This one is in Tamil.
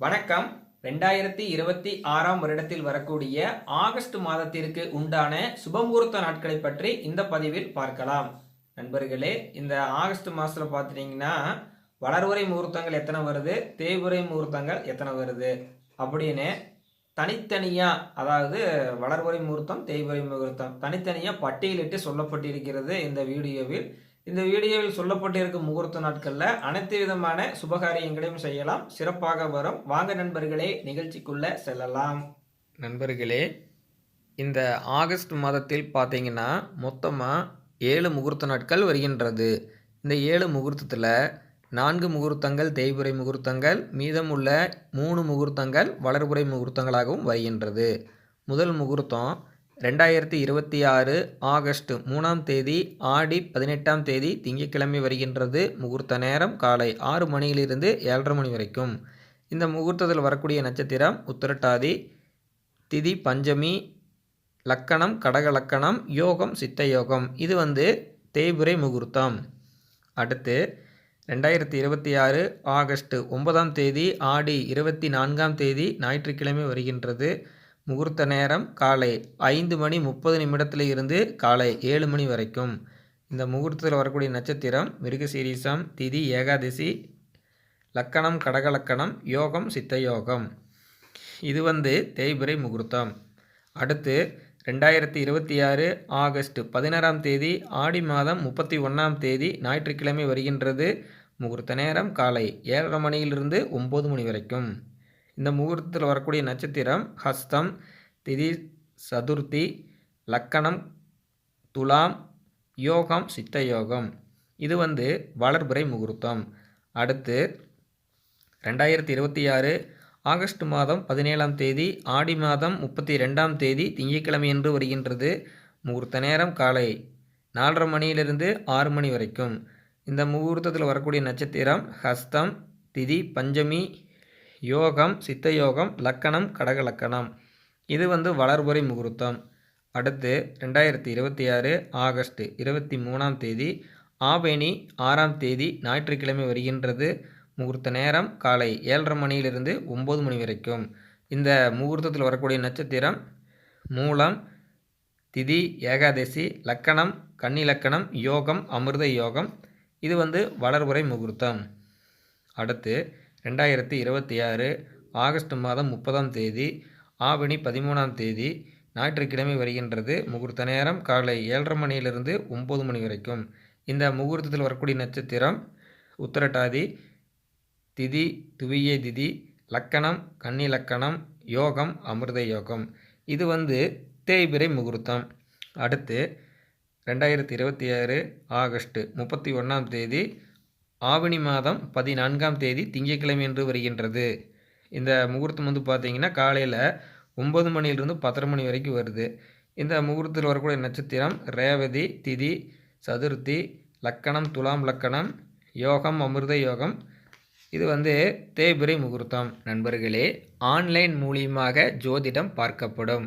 வணக்கம். ரெண்டாயிரத்தி இருபத்தி ஆறாம் வருடத்தில் வரக்கூடிய ஆகஸ்ட் மாதத்திற்கு உண்டான சுபமுகூர்த்த நாட்களை பற்றி இந்த பதிவில் பார்க்கலாம். நண்பர்களே இந்த ஆகஸ்ட் மாதத்தில் பார்த்துட்டிங்கன்னா வளர்வுரை முகூர்த்தங்கள் எத்தனை வருது? தேய்வுரை முகூர்த்தங்கள் எத்தனை வருது? அப்படின்னு தனித்தனியாக அதாவது வளர்வுரை முகூர்த்தம் தேய்வுரை முகூர்த்தம் தனித்தனியாக பட்டியலிட்டு சொல்லப்பட்டிருக்கிறது இந்த வீடியோவில். இந்த வீடியோவில் சொல்லப்பட்டிருக்கும் முகூர்த்த நாட்களில் அனைத்து விதமான சுபகாரியங்களையும் செய்யலாம். சிறப்பாக வரும். வாங்க நண்பர்களே நிகழ்ச்சிக்குள்ள செல்லலாம். நண்பர்களே இந்த ஆகஸ்ட் மாதத்தில் பார்த்தீங்கன்னா மொத்தமாக ஏழு முகூர்த்த நாட்கள் வருகின்றது. இந்த ஏழு முகூர்த்தத்தில் நான்கு முகூர்த்தங்கள் தேய்புரை முகூர்த்தங்கள் மீதமுள்ள மூணு முகூர்த்தங்கள் வளர்புரை முகூர்த்தங்களாகவும் வருகின்றது. முதல் முகூர்த்தம் ரெண்டாயிரத்தி இருபத்தி ஆறு ஆகஸ்ட் மூணாம் தேதி ஆடி பதினெட்டாம் தேதி திங்கட்கிழமை வருகின்றது முகூர்த்த நேரம் காலை ஆறு மணியிலிருந்து ஏழரை மணி வரைக்கும். இந்த முகூர்த்தத்தில் வரக்கூடிய நட்சத்திரம் உத்திரட்டாதி திதி பஞ்சமி லக்கணம் கடக லக்கணம் யோகம் சித்த யோகம். இது வந்து தேய்புரை முகூர்த்தம். அடுத்து ரெண்டாயிரத்தி இருபத்தி ஆறு ஆகஸ்ட் ஒன்பதாம் தேதி ஆடி இருபத்தி நான்காம் தேதி ஞாயிற்றுக்கிழமை வருகின்றது. முகூர்த்த நேரம் காலை ஐந்து மணி முப்பது நிமிடத்தில் இருந்து காலை ஏழு மணி வரைக்கும். இந்த முகூர்த்தத்தில் வரக்கூடிய நட்சத்திரம் மிருகசீரீசம் திதி ஏகாதசி லக்கணம் கடகலக்கணம் யோகம் சித்த யோகம் இது வந்து தேய்பிரை முகூர்த்தம். அடுத்து ரெண்டாயிரத்தி இருபத்தி ஆறு ஆகஸ்ட் பதினாறாம் தேதி ஆடி மாதம் முப்பத்தி ஒன்றாம் தேதி ஞாயிற்றுக்கிழமை வருகின்றது. முகூர்த்த நேரம் காலை ஏழரை மணியிலிருந்து ஒம்பது மணி வரைக்கும். இந்த முகூர்த்தத்தில் வரக்கூடிய நட்சத்திரம் ஹஸ்தம் திதி சதுர்த்தி லக்கணம் துலாம் யோகம் சித்த யோகம். இது வந்து வளர்பிறை முகூர்த்தம். அடுத்து ரெண்டாயிரத்தி இருபத்தி ஆறு ஆகஸ்ட் மாதம் பதினேழாம் தேதி ஆடி மாதம் முப்பத்தி ரெண்டாம் தேதி திங்கட்கிழமை என்று வருகின்றது முகூர்த்த நேரம் காலை நாலரை மணியிலிருந்து ஆறு மணி வரைக்கும். இந்த முகூர்த்தத்தில் வரக்கூடிய நட்சத்திரம் ஹஸ்தம் திதி பஞ்சமி யோகம் சித்த யோகம் லக்கணம் கடக லக்கணம் இது வந்து வளர்புரை முகூர்த்தம். அடுத்து ரெண்டாயிரத்தி இருபத்தி ஆறு ஆகஸ்ட் இருபத்தி மூணாம் தேதி ஆபேனி ஆறாம் தேதி ஞாயிற்றுக்கிழமை வருகின்றது. முகூர்த்த நேரம் காலை ஏழரை மணியிலிருந்து ஒம்பது மணி வரைக்கும். இந்த முகூர்த்தத்தில் வரக்கூடிய நட்சத்திரம் மூலம் திதி ஏகாதசி லக்கணம் கன்னிலக்கணம் யோகம் அமிர்த யோகம். இது வந்து வளர்புரை முகூர்த்தம். அடுத்து ரெண்டாயிரத்தி இருபத்தி ஆறு ஆகஸ்ட் மாதம் முப்பதாம் தேதி ஆவணி பதிமூணாம் தேதி ஞாயிற்றுக்கிழமை வருகின்றது. முகூர்த்த நேரம் காலை ஏழரை மணியிலிருந்து ஒம்பது மணி வரைக்கும். இந்த முகூர்த்தத்தில் வரக்கூடிய நட்சத்திரம் உத்திரட்டாதி திதி துவிய திதி லக்கணம் கன்னி லக்கணம் யோகம் அமிர்த யோகம். இது வந்து தேய்பிரை முகூர்த்தம். அடுத்து ரெண்டாயிரத்தி இருபத்தி ஆறு ஆகஸ்ட் முப்பத்தி ஒன்றாம் தேதி ஆவணி மாதம் பதினான்காம் தேதி திங்கட்கிழமை என்று வருகின்றது. இந்த முகூர்த்தம் வந்து பார்த்திங்கன்னா காலையில் ஒம்பது மணிலிருந்து பத்தரை மணி வரைக்கும் வருது. இந்த முகூர்த்தத்தில் வரக்கூடிய நட்சத்திரம் ரேவதி திதி சதுர்த்தி லக்கணம் துலாம் லக்கணம் யோகம் அமிர்த யோகம். இது வந்து தேய்பிரை முகூர்த்தம். நண்பர்களே ஆன்லைன் மூலியமாக ஜோதிடம் பார்க்கப்படும்.